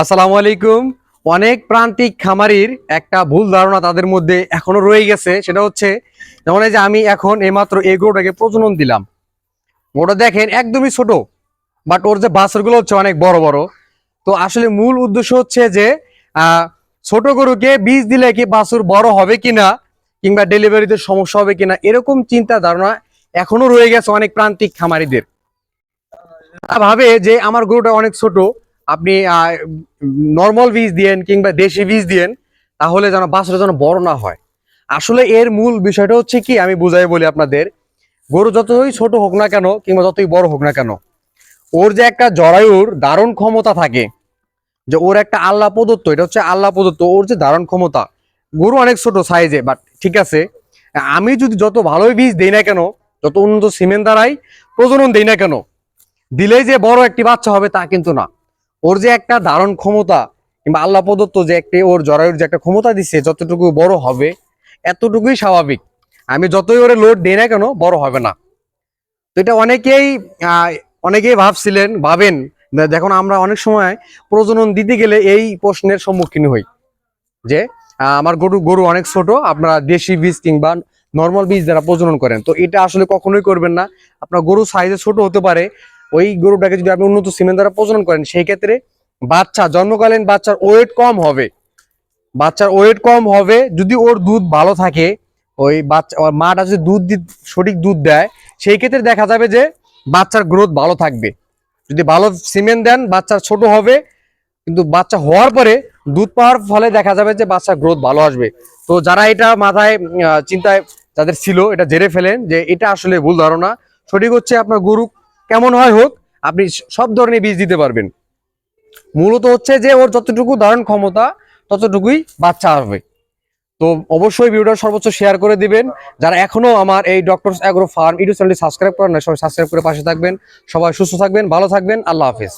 আসসালামু আলাইকুম। অনেক প্রান্তিক খামারির একটা ভুল ধারণা তাদের মধ্যে এখনও রয়ে গেছে, সেটা হচ্ছে যেমন যে আমি এখন এইমাত্র এই গরুটাকে প্রজনন দিলাম। ওটা দেখেন একদমই ছোট বাট ওর যে বাছরগুলো হচ্ছে অনেক বড় বড়। তো আসলে মূল উদ্দেশ্য হচ্ছে যে ছোট গরুকে বীজ দিলে কি বাছুর বড় হবে কিনা, কিংবা ডেলিভারিতে সমস্যা হবে কিনা, এরকম চিন্তা ধারণা এখনও রয়ে গেছে অনেক প্রান্তিক খামারিদের। ভাবে যে আমার গরুটা অনেক ছোট আপনি নর্মাল বীজ দিয়েন কিংবা দেশি বীজ দিয়েন, তাহলে যেন বাছুরটা যেন বড় না হয়। আসলে এর মূল বিষয়টা হচ্ছে কি, আমি বুঝাই বলি আপনাদের, গরু যতই ছোট হোক না কেন, কিংবা যতই বড় হোক না কেন, ওর যে একটা জরায়ুর দারুণ ক্ষমতা থাকে, যে ওর একটা আল্লাহ প্রদত্ত, এটা হচ্ছে আল্লাহ প্রদত্ত, ওর যে দারুণ ক্ষমতা, গরু অনেক ছোট সাইজে বাট ঠিক আছে, আমি যদি যত ভালোই বীজ দেই না কেন, যত উন্নত সিমেন্ট দ্বারাই প্রজনন দেই না কেন, দিলেই যে বড় একটি বাচ্চা হবে তা কিন্তু না। ওর যে একটা ধারণ ক্ষমতা কিংবা আল্লাহ প্রদত্ত যে একটি ওর জরায়ুর যে একটা ক্ষমতা দিচ্ছে যতটুকু বড় হবে, এতটুকুই স্বাভাবিক। আমি যতই ওরে লোড দিই না কেন, বড় হবে না। তো এটা অনেকেই অনেকেই ভাবছিলেন, ভাবেন দেখুন, আমরা অনেক সময় প্রজনন দিতে গেলে এই প্রশ্নের সম্মুখীন হই। যে আমার গরু গরু অনেক ছোট, আপনারা দেশি বীজ কিংবা নর্মাল বীজ যারা প্রজনন করেন। তো এটা আসলে কখনোই করবেন না। আপনার গরু সাইজে ছোট হতে পারে ওই গরুটাকে যদি আপনি উন্নত সিমেন্ট দ্বারা প্রজনন করেন, সেই ক্ষেত্রে বাচ্চা, জন্মকালীন বাচ্চার ওয়েট কম হবে। বাচ্চার ওয়েট কম হবে যদি ওর দুধ ভালো থাকে, ওই বাচ্চা মাটা যদি দুধ সঠিক দুধ দেয়, সেই ক্ষেত্রে দেখা যাবে যে বাচ্চার গ্রোথ ভালো থাকবে। যদি ভালো সিমেন্ট দেন, বাচ্চা ছোট হবে, কিন্তু বাচ্চা হওয়ার পরে দুধ পাওয়ার ফলে দেখা যাবে যে বাচ্চার গ্রোথ ভালো আসবে। তো যারা এটা মাথায় চিন্তায় যাদের ছিল, এটা জেরে ফেলেন যে এটা আসলে ভুল ধারণা। সঠিক হচ্ছে আপনার গরু কেমন হয় হোক, আপনি সব ধরনের বীজ দিতে পারবেন। মূলত হচ্ছে যে ওর যতটুকু ধারণ ক্ষমতা, ততটুকুই বাচ্চা আসবে তো অবশ্যই ভিডিওটা সর্বোচ্চ শেয়ার করে দিবেন। যারা এখনও আমার এই ডক্টর অ্যাগ্রো ফার্ম ইউটিউব চ্যানেলটি সাবস্ক্রাইব করেন না সবাই সাবস্ক্রাইব করে পাশে থাকবেন। সবাই সুস্থ থাকবেন, ভালো থাকবেন। আল্লাহ হাফেজ।